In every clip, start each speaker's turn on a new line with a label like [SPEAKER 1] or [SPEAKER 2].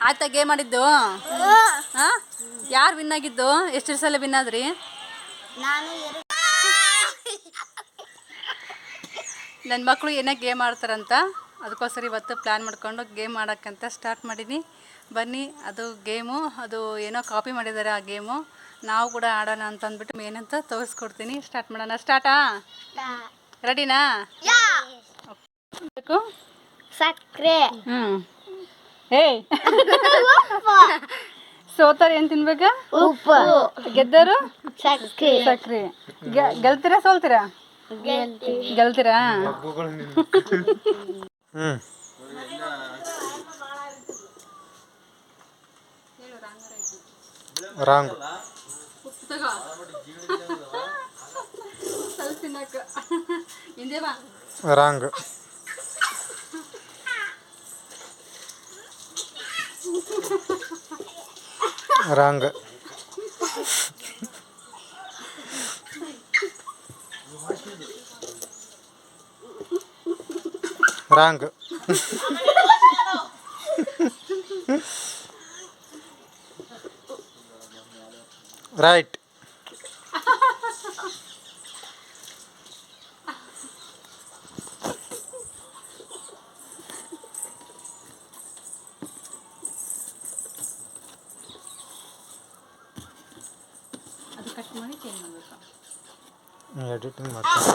[SPEAKER 1] ಆಯ್ತಾ ಗೇಮ್ ಆಡಿದ್ದು? ಹಾ? ಯಾರು ವಿನ್ ಆಗಿದ್ದು? ಎಷ್ಟು ಸಲ ವಿನ್ ಆದ್ರಿ? ನನ್ನ ಮಕ್ಕಳು ಏನೇ ಗೇಮ್ ಆಡ್ತಾರಂತ ಅದಕ್ಕೋಸ್ಕರ ಇವತ್ತು ಪ್ಲ್ಯಾನ್ ಮಾಡ್ಕೊಂಡು ಗೇಮ್ ಆಡೋಕ್ಕಂತ ಸ್ಟಾರ್ಟ್ ಮಾಡೀನಿ ಬನ್ನಿ ಅದು ಗೇಮು ಅದು ಏನೋ ಕಾಪಿ ಮಾಡಿದ್ದಾರೆ ಆ ಗೇಮು. ನಾವು ಕೂಡ ಆಡೋಣ ಅಂತ ಅಂದ್ಬಿಟ್ಟು ಏನಂತ ತೋರಿಸ್ಕೊಡ್ತೀನಿ. ಸ್ಟಾರ್ಟ್ ಮಾಡೋಣ. ಸ್ಟಾರ್ಟಾ ರೆಡಿನಾ
[SPEAKER 2] ಸಕ್ಕರೆ
[SPEAKER 1] ಹ್ಞೂ ಏಯ್. ಸೋತಾರ ಏನು ತಿನ್ಬೇಕಾ?
[SPEAKER 2] ಉಪ್ಪು.
[SPEAKER 1] ಗೆದ್ದರು ಸಕ್ರಿ. ಸಕ್ರಿ. ಗೆಲ್ತೀರಾ ಸೋಲ್ತೀರಾ? ಗೆಲ್ತೀರಾ?
[SPEAKER 3] ಹ್ಞೂ
[SPEAKER 1] wrong.
[SPEAKER 3] Wrong. Wrong wrong right
[SPEAKER 1] ಅದು ಮಾಡಿ
[SPEAKER 3] ಎಡಿಟಿಂಗ್ ಮಾಡ್ತೀನಿ.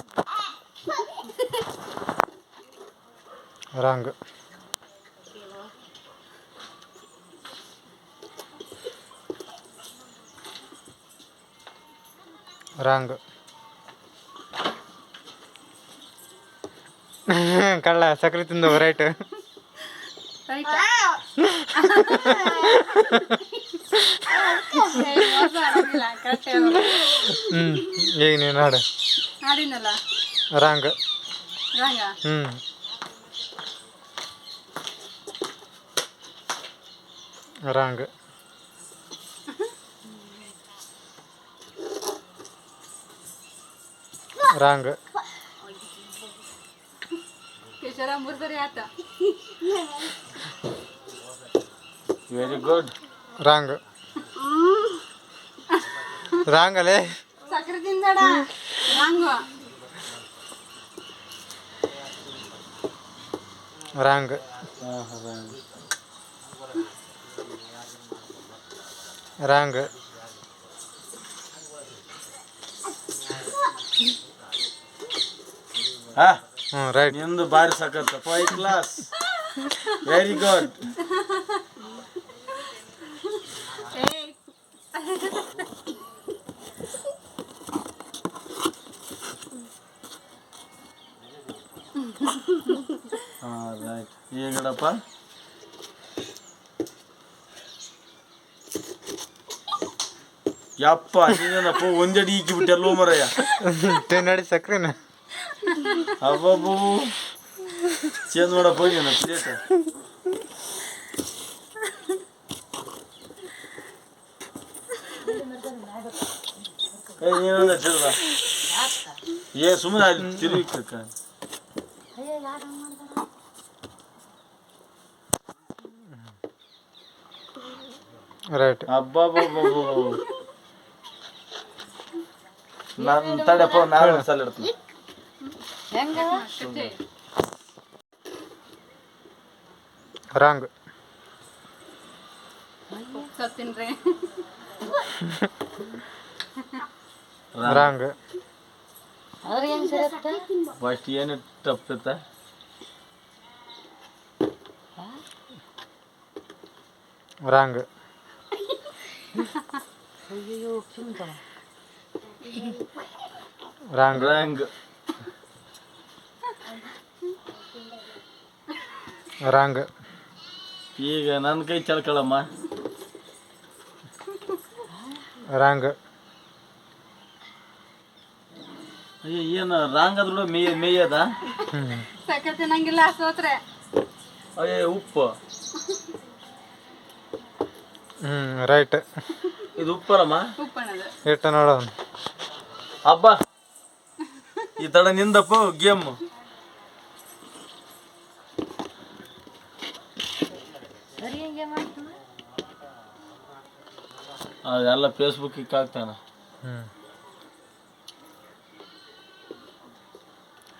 [SPEAKER 3] ರಾಂಗ್. ರಾಂಗ್. ಕಳ್ಳ ಸಕ್ರೆ ತಿಂದು ರೈಟ್
[SPEAKER 1] ರೈಟ್
[SPEAKER 3] ಹ್ಞೂ ಈಗ ನೀನು ಹಾಡು?
[SPEAKER 1] ಹಾಡಿನಲ್ಲ?
[SPEAKER 3] ರಾಂಗ್.
[SPEAKER 1] ರಾಂಗ?
[SPEAKER 3] ಹ್ಞೂ ರಾಂಗ್. ರಾಂಗ್.
[SPEAKER 1] ಕೇಶರ ಮೂರು ಸರಿ ಆತ.
[SPEAKER 4] Very good
[SPEAKER 3] wrong. ರಾಂಗಲೇ
[SPEAKER 1] ಸಕ್ಕರೆ ತಿಂದಡ ರಾಂಗು
[SPEAKER 3] ರಾಂಗ್ ರಾಂಗ್
[SPEAKER 4] ಹಾ
[SPEAKER 3] ಹ್ಞೂ ರೈಟ್
[SPEAKER 4] ನಿಂದು ಭಾರಿ ಸಖತ್ ಫೈವ್ ಕ್ಲಾಸ್ ಹಾ ರೈಟ್ ಈಗಡಪ್ಪ ಯಪ್ಪ ನೀನೇನಪ್ಪ ಒಂದಡಿ ಈಕಿ ಬಿಟ್ಟೆಲ್ಲೋ ಮರಯ್ಯ
[SPEAKER 3] ತಿನ್ನಡಿ ಸಕ್ರೆನ
[SPEAKER 4] ಅಬ್ಬಬ್ಬು ಚೇಂಜ್ ಮಾಡಪ್ಪ ಹೋಗ್ಯಾನ ಪ್ಲೇಟ್ ಏ ನೀನೊಂದ ತಿರ್ಗ ಏ ಸುಮ್ಮನೆ ಅಲ್ಲಿ ತಿರುಗಿ
[SPEAKER 3] ರೈಟ್
[SPEAKER 4] ಅಬ್ಬಬ್ಬಬ್ಬಬ್ಬ ನಾನು ತಡೆಪ್ಪ ನಾನು ಸಲ ಇಡ್ತೀನಿ.
[SPEAKER 3] ರಾಂಗ್ ರಾಂಗ್
[SPEAKER 4] ಫಸ್ಟ್ ಏನು ತಪ್ಪಿತ್ತ
[SPEAKER 3] ರಾಂಗ್ ರಾಂಗ್.
[SPEAKER 4] ರಂಗ್.
[SPEAKER 3] ರಾಂಗ್.
[SPEAKER 4] ಈಗ ನನ್ನ ಕೈ ಚಲ್ಕಳಮ್ಮ
[SPEAKER 3] ರಾಂಗ್.
[SPEAKER 4] ಅಯ್ಯೋ ಏನು ರಾಂಗ್ ಅದ್ರೂ ಮೇಯ ಮೇಯದ?
[SPEAKER 1] ಸಕತ್ತೆ ನಂಗಿಲ್ಲ ಸೋತ್ರೆ.
[SPEAKER 4] ಅಯ್ಯ ಉಪ್ಪು.
[SPEAKER 3] ಹ್ಞೂ ರೈಟ್
[SPEAKER 4] ಇದು ಉಪ್ಪರಮ್ಮ
[SPEAKER 1] ಉಪ್ಪಣದು
[SPEAKER 3] ಇಟ್ಟು ನೋಡೋಣ
[SPEAKER 4] ಹಬ್ಬ ಈ ತಡ ನಿಂದಪ್ಪ ಗೇಮ್. ಅದೆಲ್ಲ ಫೇಸ್ಬುಕ್ಕಿಗೆ ಹಾಕ್ತಾನ.
[SPEAKER 3] ಹ್ಞೂ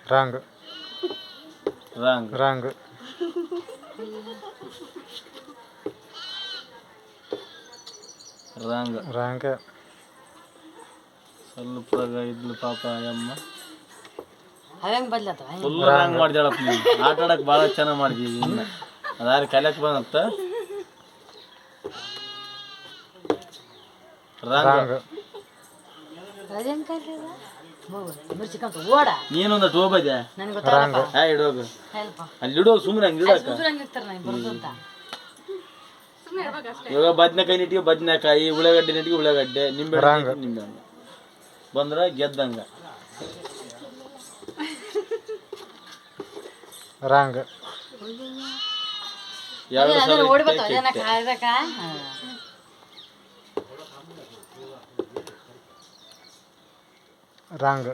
[SPEAKER 3] ರಾಂಗ್.
[SPEAKER 4] ರಾಂಗ್.
[SPEAKER 3] ರಾಂಗ್.
[SPEAKER 4] ರಾಂಗ್.
[SPEAKER 3] ರಾಂಗ.
[SPEAKER 4] ಸ್ವಲ್ಪ ಇದ್ಲು ಪಾಪ
[SPEAKER 5] ಅವಂಗೆ ಬದ್ಲತ್ತವ
[SPEAKER 4] ಫುಲ್ ರಾಂಗ್ ಮಾಡ್ದಾಳಪ್ಪ ನೀನು. ಆಟ ಆಡಕ್ಕೆ ಭಾಳ ಚೆನ್ನಾಗಿ ಮಾಡಿದೀವಿ ಇನ್ನು ಅದಾರ ಕಲಿಯಕ್ಕೆ ಬಂದತ್ತ. ರಾಂಗ್. ನೀನೊಂದು ಇಡೋಗು
[SPEAKER 5] ಹೆಲ್ಪ
[SPEAKER 4] ಅಲ್ಲಿ ಇಡೋ ಸುಮ್ಮನೆ ಹಂಗೆ ಇವಾಗ ಬದ್ನೆಕಾಯಿ ನೆಟ್ಟಿಗೆ ಬದ್ನೆಕಾಯಿ ಉಳ್ಳಾಗಡ್ಡೆ ನೆಟ್ಟಿಗೆ ಉಳ್ಳಾಗಡ್ಡೆ ನಿಂಬೆ ಹಣ್ಣು. ನಿಂಬೆ ಹಣ್ಣು ಬಂದ್ರೆ ಗೆದ್ದಂಗ.
[SPEAKER 3] ರಾಂಗ್.
[SPEAKER 4] ಎರಡು ಸಲ
[SPEAKER 3] ರಾಂಗ್.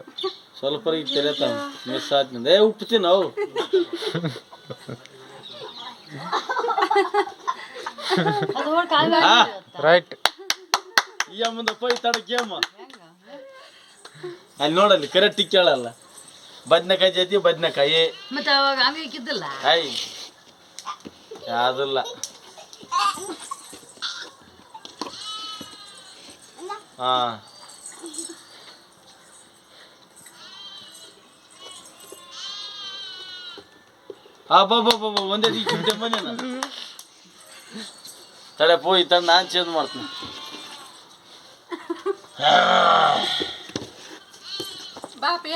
[SPEAKER 4] ಸ್ವಲ್ಪ ತೆರೆತಾವ ಮಿಸ್ ಆಗ್ತದೆ ಏ ಉಪ್ಪು
[SPEAKER 3] ರೈಟ್
[SPEAKER 4] ಈ ಅಮ್ಮಂದ ಪೈ ತಡಕ್ಕೆ ಅಮ್ಮ. ಅಲ್ಲಿ ನೋಡಲ್ಲಿ ಕರೆಕ್ಟ್ ಕೇಳಲ್ಲ. ಬದ್ನೆಕಾಯಿ ಜೊತೆ ಬದ್ನೆಕಾಯಿ
[SPEAKER 5] ಮತ್ತೆ ಅವಾಗ ಹಂಗೆ ಇಕ್ಕಿದ್ದಿಲ್ಲ
[SPEAKER 4] ಐ. ಯಾವುದಿಲ್ಲ. ಹಾ. ಅಬ್ಬಬ್ಬಬ್ಬ ಒಂದೇ ದಿಕ್ಕಿದ್ದೆ ಮನೆ ತಡೆ ಪೂ ತಂದು ನಾನು ಚೇಂಜ್ ಮಾಡ್ತೀನಿ.
[SPEAKER 1] ಬಾ ಪೇ.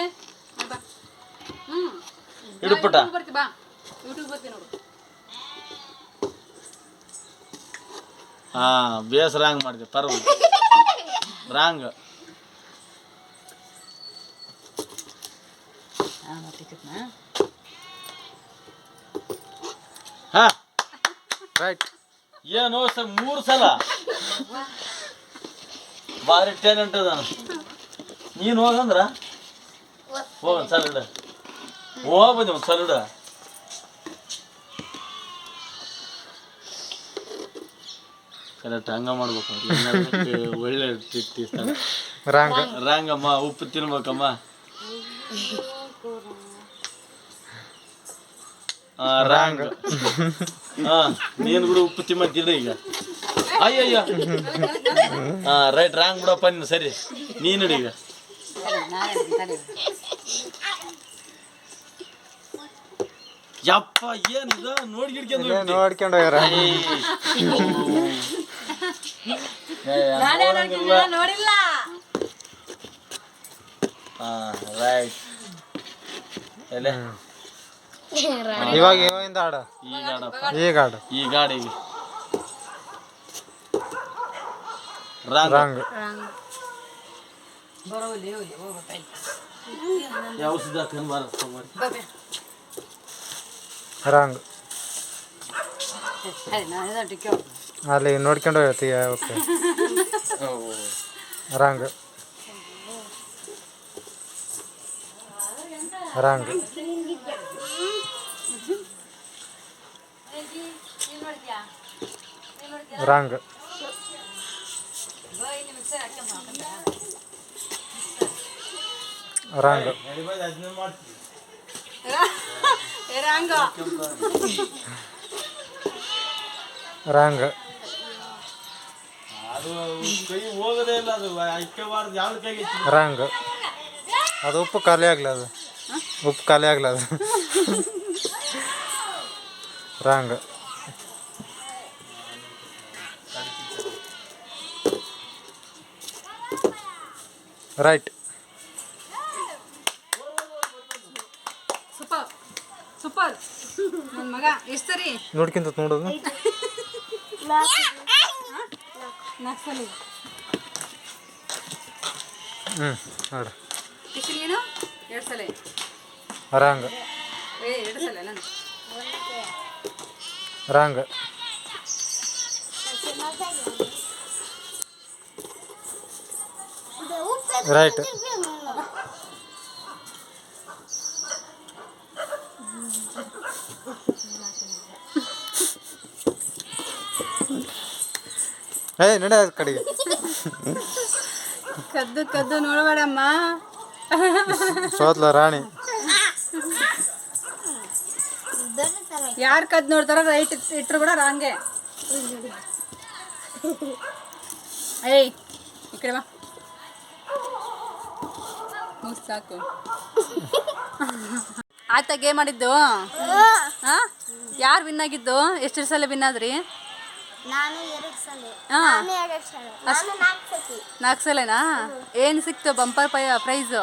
[SPEAKER 1] ಬಾ. ಹ್ಞೂ
[SPEAKER 4] ಇಡು ಪುಟ್ಟ
[SPEAKER 1] ಬರ್ತಿ ಬಾ. ಯೂಟ್ಯೂಬ್ ಬರ್ತೀನಿ ನೋಡು.
[SPEAKER 4] ಹಾ ಬೇಸ್ ರಾಂಗ್ ಮಾಡಿದೆ ಪರ್ವ. ರಾಂಗ್.
[SPEAKER 5] ಹಾಂ
[SPEAKER 4] ಹಾ.
[SPEAKER 3] ರೈಟ್
[SPEAKER 4] ಏನು ಸರ್ ಮೂರು ಸಲ? ಭಾರಿ ಟ್ಯಾಲೆಂಟ್ ಅದ ನೀನು ಹೋಗಂದ್ರ? ಹೋಗ ಒಂದು ಸಲ ಇಡ. ಹೋಗ್ಬಂದಿ ಒಂದು ಸಲ ಇಡ. ಕರೆಕ್ಟ್ ಹಂಗ ಮಾಡ್ಬೇಕು ಒಳ್ಳೆ ರಾಂಗಮ್ಮ ಉಪ್ಪು ತಿನ್ಬೇಕಮ್ಮ ಆ, ರಾಂಗ್. ಹಾ ನೀನು ಗುರು ಉಪ್ಪು ತಿಮ್ಮತ್ತಿಲ್ಲ ಈಗ. ಅಯ್ಯಯ್ಯ. ಹಾ ರೈಟ್ ರಾಂಗ್ ಬಿಡಪ್ಪ ನೀನು ಸರಿ. ನೀನು ಈಗ. ಯಪ್ಪ ಏನಿದ? ನೋಡಿ ಗಿಡ್ಕೊಂಡು
[SPEAKER 3] ಇಲ್ಲೇ ನೋಡ್ಕೊಂಡು ಹೋಗ್ಯಾರ.
[SPEAKER 5] ನೋಡಿಲ್ಲ.
[SPEAKER 4] ಹಾ ರೈಟ್. ಎಲೆ.
[SPEAKER 3] ಇವಾಗ ಇವಾಗಿಂದ ಆಡ
[SPEAKER 4] ಈಗ ಆಡಪ್ಪ
[SPEAKER 3] ಈಗ ಆಡ
[SPEAKER 4] ಈಗ ಗಾಡಿಗೆ ರಾಂಗ್.
[SPEAKER 3] ರಾಂಗ್.
[SPEAKER 4] ಯಾವ ಸುಧಾಕನ್ ಮಾಡಿ.
[SPEAKER 3] ಅಲ್ಲಿ ನೋಡ್ಕೊಂಡು ಹೋಗ್ತೀಯ okay. Wrong. Wrong. Wrong. Wrong.
[SPEAKER 1] Wrong.
[SPEAKER 3] Wrong.
[SPEAKER 4] ಅದು ಕೈ ಹೋಗೋದೇ ಇಲ್ಲ ಅದು. ಐಕ್ಯಬಾರ್ದು ಯಾವ ಕೈಗೆ
[SPEAKER 3] ರಾಂಗ್. ಅದು ಉಪ್ಪು ಖಾಲಿ ಆಗ್ಲ ಅದು. ಉಪ್ಪು ಖಾಲಿ ಆಗ್ಲ ಅದು. ರಾಂಗ್. Right
[SPEAKER 1] super. ಸೂಪರ್. ನನ್ನ ಮಗ ಎಷ್ಟು ಸರಿ?
[SPEAKER 3] ನೋಡ್ಕಿಂತ ನೋಡೋದು.
[SPEAKER 1] ನಾಲ್ಕು ಸಲ
[SPEAKER 3] ಹ್ಞೂ ನೋಡು.
[SPEAKER 1] ಎಷ್ಟು ನೀನು? ಎರಡು ಸಲ
[SPEAKER 3] ರಾಂಗ್.
[SPEAKER 1] ಏ ಎರಡು ಸಲ ನಾನು
[SPEAKER 3] ರಾಂಗ್. ರೈಟ್ ಏ ನಡೆ ಕಡೆಗೆ.
[SPEAKER 1] ಕದ್ದು ಕದ್ದು ನೋಡಬೇಡಮ್ಮ.
[SPEAKER 3] ಸೋತ್ಲ ರಾಣಿ.
[SPEAKER 1] ಯಾರು ಕದ್ದು ನೋಡ್ತಾರ ರೈಟ್ ಇಟ್ರು ಕೂಡ ರಾಂಗೆ. ಏಯ್ ಈ ಕಡೆ ಬಾ. ಮುಗ್ಸ್ ಸಾಕು. ಆಯ್ತಾ ಗೇಮ್ ಆಡಿದ್ದು? ಹಾಂ? ಯಾರು ವಿನ್ ಆಗಿದ್ದು? ಎಷ್ಟು ಸಲ ವಿನ್ ಆದ್ರಿ?
[SPEAKER 2] ನಾನು ಎರಡು ಸಲ. ನಾಲ್ಕು
[SPEAKER 1] ಸಲನಾ? ಏನು ಸಿಕ್ತು ಬಂಪರ್ ಪೈ ಪ್ರೈಸು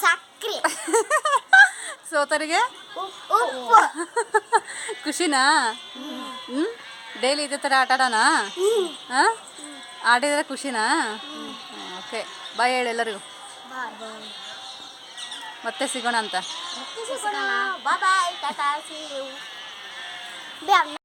[SPEAKER 2] ಸಕ್ರೆ.
[SPEAKER 1] ಸೋತರಿಗೆ? ಖುಷಿನಾ? ಹ್ಮ್. ಡೈಲಿ ಇದೇ ಥರ ಆಟ ಆಡೋಣ ಹಾಂ? ಆಡಿದ್ರೆ ಖುಷಿನಾ? ಓಕೆ ಬಾಯ್ ಹೇಳಿ ಎಲ್ಲರಿಗೂ. ಮತ್ತೆ ಸಿಗೋಣ ಅಂತ.
[SPEAKER 2] ಬಾಯ್ ಟಾಟಾ ಸಿ ಯು